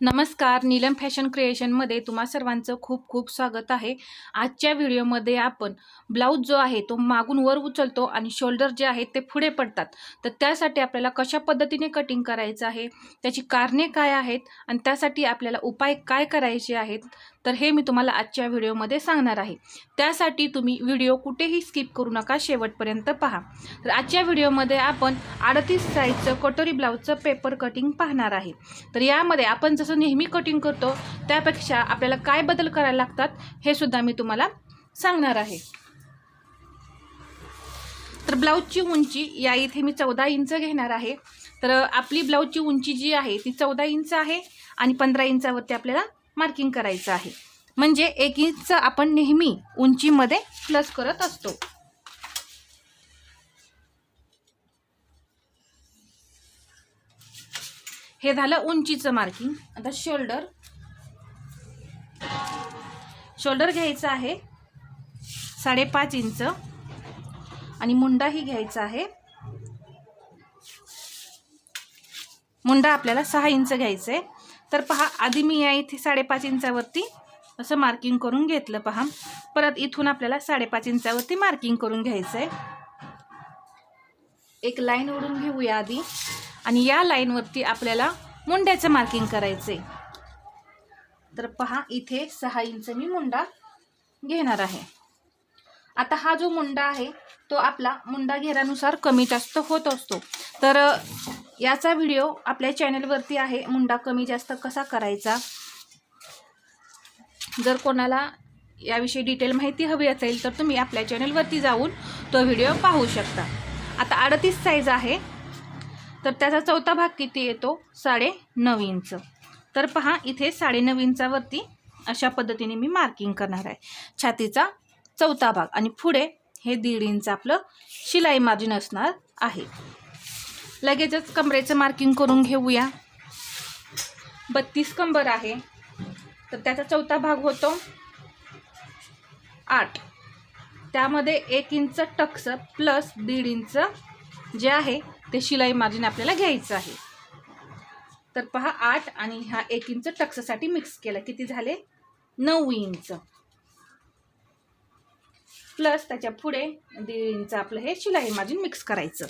नमस्कार नीलम फॅशन क्रिएशनमध्ये तुम्हा सर्वांचं खूप खूप स्वागत आहे. आजच्या व्हिडिओमध्ये आपण ब्लाऊज जो आहे तो मागून वर उचलतो आणि शोल्डर जे आहेत ते पुढे पडतात. तर त्यासाठी आपल्याला कशा पद्धतीने कटिंग करायचं आहे त्याची कारणे काय आहेत आणि त्यासाठी आपल्याला उपाय काय करायचे आहेत तर हे मी तुम्हाला आजच्या व्हिडिओमध्ये सांगणार आहे. त्यासाठी तुम्ही व्हिडिओ कुठेही स्किप करू नका शेवटपर्यंत पहा. तर आजच्या व्हिडिओमध्ये आपण अडतीस साईजचं कटोरी ब्लाऊजचं पेपर कटिंग पाहणार आहे. तर यामध्ये आपण जसं नेहमी कटिंग करतो त्यापेक्षा आपल्याला काय बदल करायला लागतात हे सुद्धा मी तुम्हाला सांगणार आहे. तर ब्लाऊजची उंची या इथे मी चौदा इंच घेणार आहे. तर आपली ब्लाऊजची उंची जी आहे ती चौदा इंच आहे आणि पंधरा इंचावरती आपल्याला मार्किंग करायचं आहे. म्हणजे एक इंच आपण नेहमी उंचीमध्ये प्लस करत असतो. हे झालं उंचीचं मार्किंग आता शोल्डर शोल्डर घ्यायचं आहे. साडेपाच इंच. आणि मुंडाही घ्यायचा आहे. मुंडा आपल्याला सहा इंच घ्यायचं आहे तर पहा आधी मी या इथे साडेपाच इंचावरती असं मार्किंग करून घेतलं पहा. परत इथून आपल्याला साडेपाच इंचावरती मार्किंग करून घ्यायचं आहे एक लाईन ओढून घेऊया आधी. आणि या लाईनवरती आपल्याला मुंड्याचं मार्किंग करायचं आहे तर पहा इथे सहा इंच मी मुंडा घेणार आहे. आता हा जो मुंडा आहे तो आपला मुंडा घेरानुसार कमी जास्त होत असतो. तर याचा व्हिडिओ आपल्या चॅनलवरती आहे मुंडा कमी जास्त कसा करायचा? जर कोणाला याविषयी डिटेल माहिती हवी असेल तर तुम्ही आपल्या चॅनलवरती जाऊन तो व्हिडिओ पाहू शकता. आता अडतीस साईज आहे. तर त्याचा चौथा भाग किती येतो? साडे नऊ इंच. तर पहा इथे साडे नऊ इंचावरती अशा पद्धतीने मी मार्किंग करणार आहे. छातीचा चौथा भाग आणि पुढे हे दीड इंच आपलं शिलाई मार्जिन असणार आहे. लगेचच कमरेचं मार्किंग करून घेऊया. बत्तीस कंबर आहे. तर त्याचा चौथा भाग होतो आठ. त्यामध्ये एक इंच टक्स प्लस दीड इंच जे आहे ते शिलाई मार्जिन आपल्याला घ्यायचं आहे. तर पहा आठ आणि हा एक इंच टक्ससाठी मिक्स केलं. किती झाले? नऊ इंच. प्लस त्याच्या पुढे दीड इंच आपलं हे शिलाई मार्जिन मिक्स करायचं.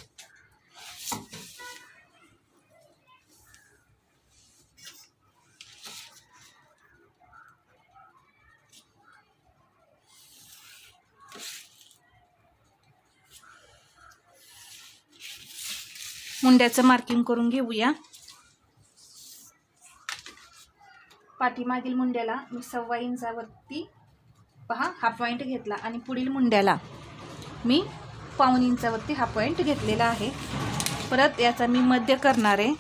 मुंड्याचं मार्किंग करून घेऊया. पाठीमागील मुंड्याला मी सव्वा इंचावरती पहा हा पॉईंट घेतला आणि पुढील मुंड्याला मी पाऊन इंचावरती हा पॉईंट घेतलेला आहे. परत याचा मी मध्य करणार आहे.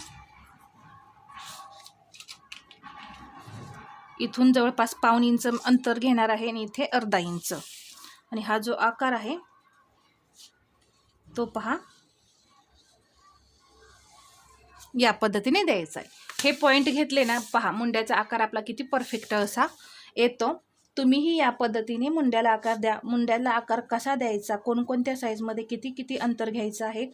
इथून जवळपास पाऊन इंच अंतर घेणार आहे आणि इथे अर्धा इंच. आणि हा जो आकार आहे तो पहा या पद्धतीने द्यायचं आहे. हे पॉईंट घेतले ना पहा मुंड्याचा आकार आपला किती परफेक्ट असा येतो. तुम्हीही या पद्धतीने मुंड्याला आकार द्या. मुंड्याला आकार कसा द्यायचा? कोणकोणत्या साईजमध्ये किती किती अंतर घ्यायचं आहे?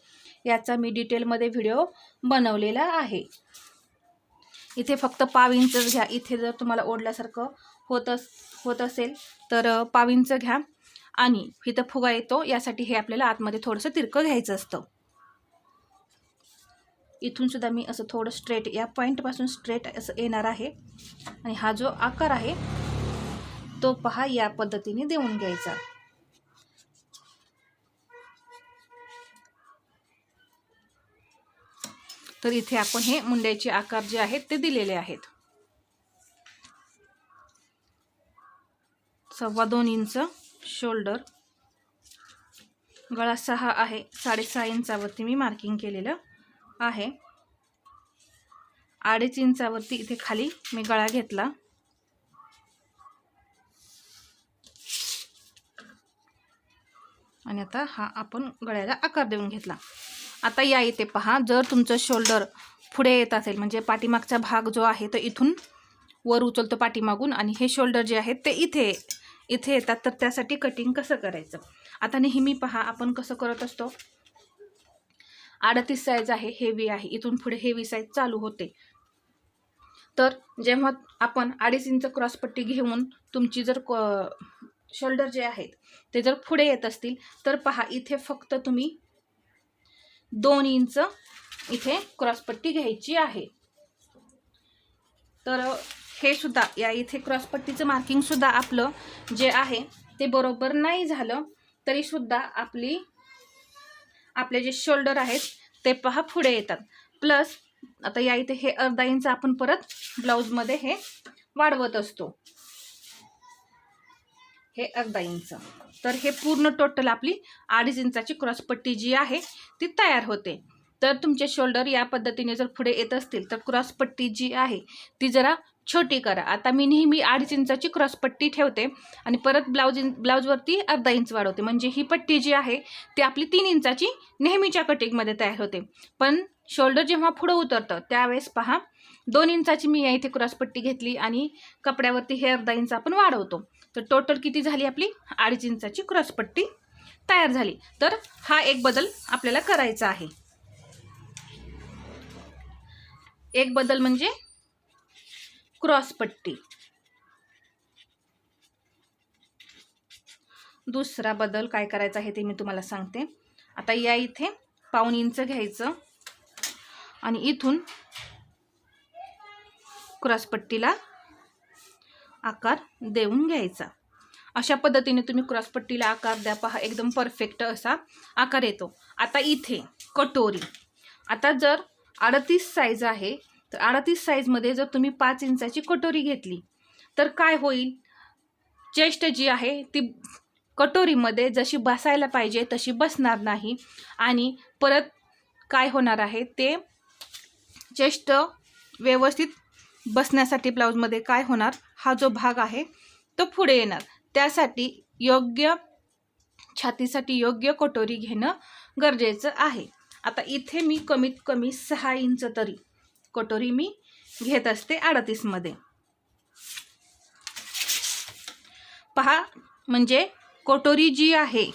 याचा मी डिटेलमध्ये व्हिडिओ बनवलेला आहे. इथे फक्त पाव इंचच घ्या. इथे जर तुम्हाला ओढल्यासारखं होत अस होत असेल तर पाव इंच घ्या. आणि इथं फुगा येतो. यासाठी हे आपल्याला आतमध्ये थोडंसं तिरकं घ्यायचं असतं. इथून सुद्धा मी असं थोडं स्ट्रेट या पॉईंटपासून स्ट्रेट असं येणार आहे. आणि हा जो आकार आहे तो पहा या पद्धतीने देऊन घ्यायचा. तर इथे आपण हे मुंड्याचे आकार जे आहेत ते दिलेले आहेत. सव्वा दोन इंच शोल्डर गळा सहा आहे साडेसहा इंचावरती मी मार्किंग केलेलं. आहे. अडीच इंचावरती इथे खाली मी गळा घेतला. आणि आता हा आपण गळ्याला आकार देऊन घेतला. आता या इथे पहा जर तुमचं शोल्डर पुढे येत असेल म्हणजे पाठीमागचा भाग जो आहे तो इथून वर उचलतो पाठीमागून आणि हे शोल्डर जे आहेत ते इथे इथे येतात तर त्यासाठी कटिंग कसं करायचं? आता नेहमी पहा आपण कसं करत असतो? अडतीस साईज आहे हेवी आहे. इथून पुढे हेवी साईज चालू होते. तर जेव्हा आपण अडीच इंच क्रॉसपट्टी घेऊन तुमची जर शोल्डर जे आहेत ते जर पुढे येत असतील तर पहा इथे फक्त तुम्ही दोन इंच इथे क्रॉसपट्टी घ्यायची आहे. तर हे सुद्धा या इथे क्रॉसपट्टीचं मार्किंगसुद्धा आपलं जे आहे ते बरोबर नाही झालं तरीसुद्धा आपली आपले जे शोल्डर आहेत ते पहा पुढे येतात. प्लस आता या इथे हे अर्धा इंच आपण परत ब्लाऊजमध्ये हे वाढवत असतो. हे अर्धा इंच तर हे पूर्ण टोटल आपली अडीच इंचाची क्रॉसपट्टी जी आहे ती तयार होते. तर तुमचे शोल्डर या पद्धतीने जर पुढे येत असतील तर क्रॉसपट्टी जी आहे ती जरा छोटी करा. आता मी नेहमी अडीच इंचाची क्रॉसपट्टी ठेवते आणि परत ब्लाऊज इन ब्लाऊजवरती अर्धा इंच वाढवते. म्हणजे ही पट्टी जी आहे ती आपली तीन इंचाची नेहमीच्या कटिंगमध्ये तयार होते. पण शोल्डर जेव्हा पुढं उतरतं त्यावेळेस पहा दोन इंचाची मी या इथे क्रॉसपट्टी घेतली आणि कपड्यावरती हे अर्धा इंच आपण वाढवतो. तर टोटल किती झाली आपली? अडीच इंचाची क्रॉसपट्टी तयार झाली. तर हा एक बदल आपल्याला करायचा आहे. एक बदल म्हणजे क्रॉसपट्टी दुसरा बदल काय करायचा आहे ते मी तुम्हाला सांगते. आता या इथे पाऊन इंच घ्यायचं आणि इथून क्रॉसपट्टीला आकार देऊन घ्यायचा. अशा पद्धतीने तुम्ही क्रॉसपट्टीला आकार द्या. पहा एकदम परफेक्ट असा आकार येतो. आता इथे कटोरी. आता जर अडतीस साईज आहे तर अडतीस साईजमध्ये जर तुम्ही पाच इंचाची कटोरी घेतली तर काय होईल? चेस्ट जी आहे ती कटोरीमध्ये जशी बसायला पाहिजे तशी बसणार नाही. आणि परत काय होणार आहे ते चेस्ट व्यवस्थित बसण्यासाठी ब्लाऊजमध्ये काय होणार हा जो भाग आहे तो पुढे येणार. त्यासाठी योग्य छातीसाठी योग्य कटोरी घेणं गरजेचं आहे. आता इथे मी कमीत कमी सहा इंच तरी कटोरी मी घेत असते अडतीसमध्ये पहा म्हणजे कटोरी जी आहे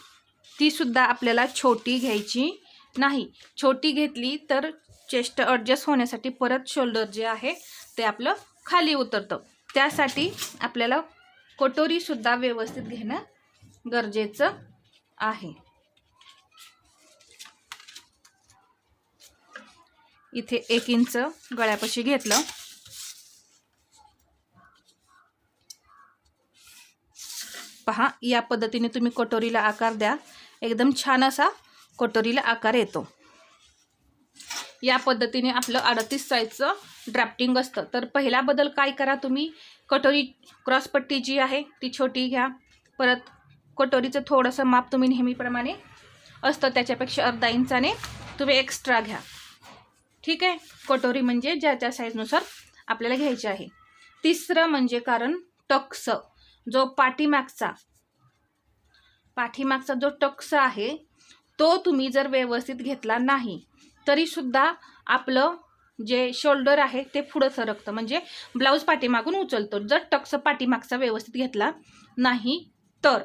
ती सुद्धा आपल्याला छोटी घ्यायची नाही. छोटी घेतली तर चेस्ट ॲडजस्ट होण्यासाठी परत शोल्डर जे आहे ते आपलं खाली उतरतं. त्यासाठी आपल्याला कटोरीसुद्धा व्यवस्थित घेणं गरजेचं आहे. इथे एक इंच गळ्यापाशी घेतलं. पहा या पद्धतीने तुम्ही कटोरीला आकार द्या. एकदम छान असा कटोरीला आकार येतो. या पद्धतीने आपलं अडतीस साईजचं ड्राफ्टिंग असतं. तर पहिला बदल काय करा तुम्ही? कटोरी क्रॉसपट्टी जी आहे ती छोटी घ्या. परत कटोरीचं थोडंसं माप तुम्ही नेहमीप्रमाणे असतं. त्याच्यापेक्षा अर्धा इंचाने तुम्ही एक्स्ट्रा घ्या. ठीक आहे? कटोरी म्हणजे ज्या त्या साईजनुसार आपल्याला घ्यायची आहे. तिसरं म्हणजे कारण टक्स. जो पाठीमागचा पाठीमागचा जो टक्स आहे तो तुम्ही जर व्यवस्थित घेतला नाही तरीसुद्धा आपलं जे शोल्डर आहे ते पुढं सरकतं. म्हणजे ब्लाऊज पाठीमागून उचलतो. जर टक्स पाठीमागचा व्यवस्थित घेतला नाही तर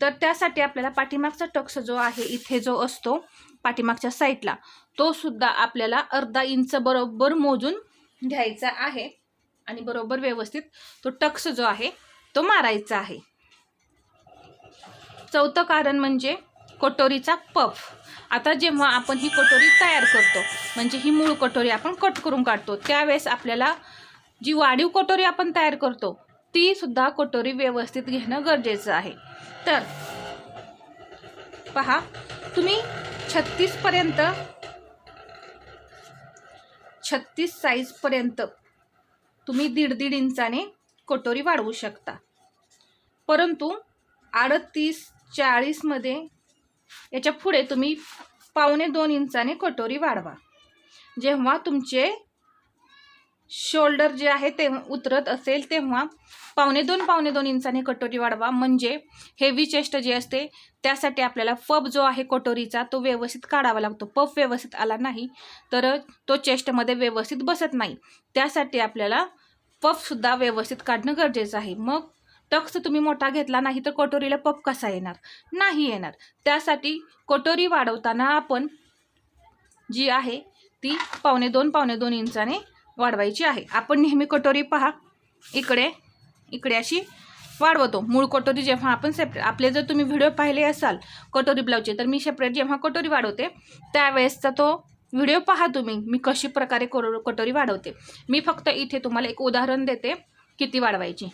तर त्यासाठी आपल्याला पाठीमागचा टक्स जो आहे इथे जो असतो पाठीमागच्या साईडला तो सुद्धा आपल्याला अर्धा इंच बरोबर मोजून घ्यायचा आहे. आणि बरोबर व्यवस्थित तो टक्स जो आहे तो मारायचा आहे. चौथं कारण म्हणजे कटोरीचा पफ. आता जेव्हा आपण ही कटोरी तयार करतो म्हणजे ही मूळ कटोरी आपण कट करून काढतो त्यावेळेस आपल्याला जी वाढीव कटोरी आपण तयार करतो ती सुद्धा कटोरी व्यवस्थित घेणं गरजेचं आहे. तर पहा तुम्ही छत्तीसपर्यंत छत्तीस साईजपर्यंत तुम्ही दीड दीड इंचाने कटोरी वाढवू शकता. परंतु अडतीस चाळीसमध्ये याच्यापुढे तुम्ही पावणे दोन इंचाने कटोरी वाढवा. जेव्हा तुमचे शोल्डर जे आहे ते उतरत असेल तेव्हा पावणे दोन पावणे दोन इंचाने कटोरी वाढवा. म्हणजे हेवी चेस्ट जे असते त्यासाठी आपल्याला पफ जो आहे कटोरीचा तो व्यवस्थित काढावा लागतो. पफ व्यवस्थित आला नाही तर तो चेस्टमध्ये व्यवस्थित बसत नाही. त्यासाठी आपल्याला पफसुद्धा व्यवस्थित काढणं गरजेचं आहे. मग टक्स तुम्ही मोठा घेतला नाही तर कटोरीला पफ कसा येणार? नाही येणार. त्यासाठी कटोरी वाढवताना आपण जी आहे ती पावणे दोन पावणे दोन इंचाने वाढवायची आहे. आपण नेहमी कटोरी पहा. इकडे इकडे अशी वाढवतो. मूळ कटोरी जेव्हा आपण सेपरेट आपले जर तुम्ही व्हिडिओ पाहिले असाल कटोरी ब्लाऊजचे तर मी सेपरेट जेव्हा कटोरी वाढवते त्यावेळेसचा तो व्हिडिओ पहा तुम्ही. मी कशी प्रकारे करो कटोरी वाढवते. मी फक्त इथे तुम्हाला एक उदाहरण देते किती वाढवायची.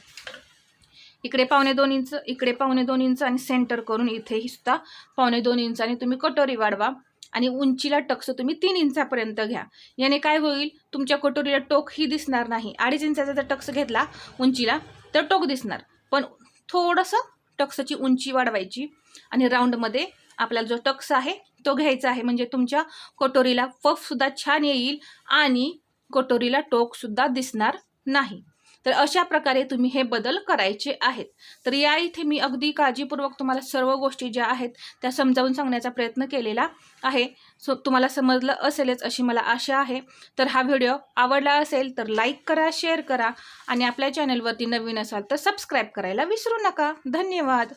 इकडे पावणे दोन इंच इकडे पावणे दोन इंच आणि सेंटर करून इथेही सुद्धा पावणे दोन इंचाने तुम्ही कटोरी वाढवा. आणि उंचीला टक्स तुम्ही तीन इंचापर्यंत घ्या. याने काय होईल? तुमच्या कटोरीला टोक ही दिसणार नाही. अडीच इंचाचा जर टक्स घेतला उंचीला तर टोक दिसणार. पण थोडंसं टक्सची उंची वाढवायची आणि राऊंडमध्ये आपल्याला जो टक्स आहे तो घ्यायचा आहे. म्हणजे तुमच्या कटोरीला पफसुद्धा छान येईल आणि कटोरीला टोकसुद्धा दिसणार नाही. तर अशा प्रकारे तुम्ही हे बदल करायचे आहेत. तर या इथे मी अगदी काळजीपूर्वक तुम्हाला सर्व गोष्टी ज्या आहेत त्या समजावून सांगण्याचा प्रयत्न केलेला आहे. सो तुम्हाला समजलं असेलच अशी मला आशा आहे. तर हा व्हिडिओ आवडला असेल तर लाईक करा शेअर करा आणि आपल्या चॅनलवरती नवीन असाल तर सबस्क्राईब करायला विसरू नका. धन्यवाद.